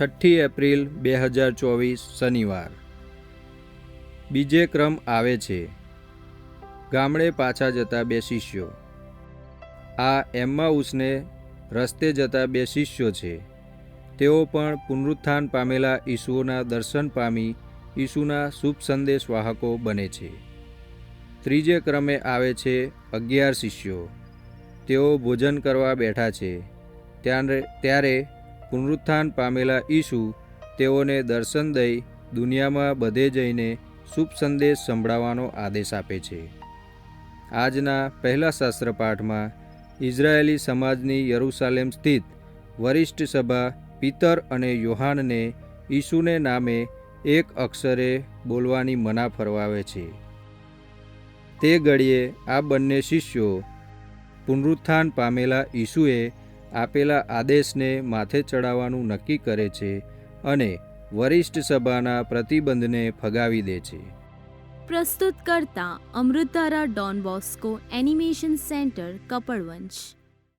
છઠ્ઠી એપ્રિલ બે હજાર ચોવીસ શનિવાર. બીજે ક્રમ આવે છે. ગામડે પાછા જતા બે શિષ્યો. આ એમ્માઉસને રસ્તે જતા બે શિષ્યો છે. તેઓ પણ પુનરુત્થાન પામેલા ઈસુઓના દર્શન પામી ઈસુના શુભ સંદેશ વાહકો બને છે. ત્રીજે ક્રમે આવે છે અગિયાર શિષ્યો. તેઓ ભોજન કરવા બેઠા છે. ત્યારે ત્યારે પુનરુત્થાન પામેલા ઈસુ તેઓને દર્શન દઈ દુનિયામાં બધે જઈને શુભ સંદેશ સંભળાવવાનો આદેશ આપે છે. આજના પહેલા શાસ્ત્ર પાઠમાં ઇઝરાયેલી સમાજની યરૂશાલેમ સ્થિત વરિષ્ઠ સભા પિતર અને યોહાનને ઈસુને નામે એક અક્ષરે બોલવાની મના ફરવાવે છે. તે ઘડીએ આ બંને શિષ્યો પુનરુત્થાન પામેલા ઈસુએ આપેલા આદેશને માથે ચડાવવાનું નક્કી કરે છે અને વરિષ્ઠ સભાના પ્રતિબંધને ફગાવી દે છે. પ્રસ્તુત કરતા અમૃતારા Don Bosco animation centre Kapadvanj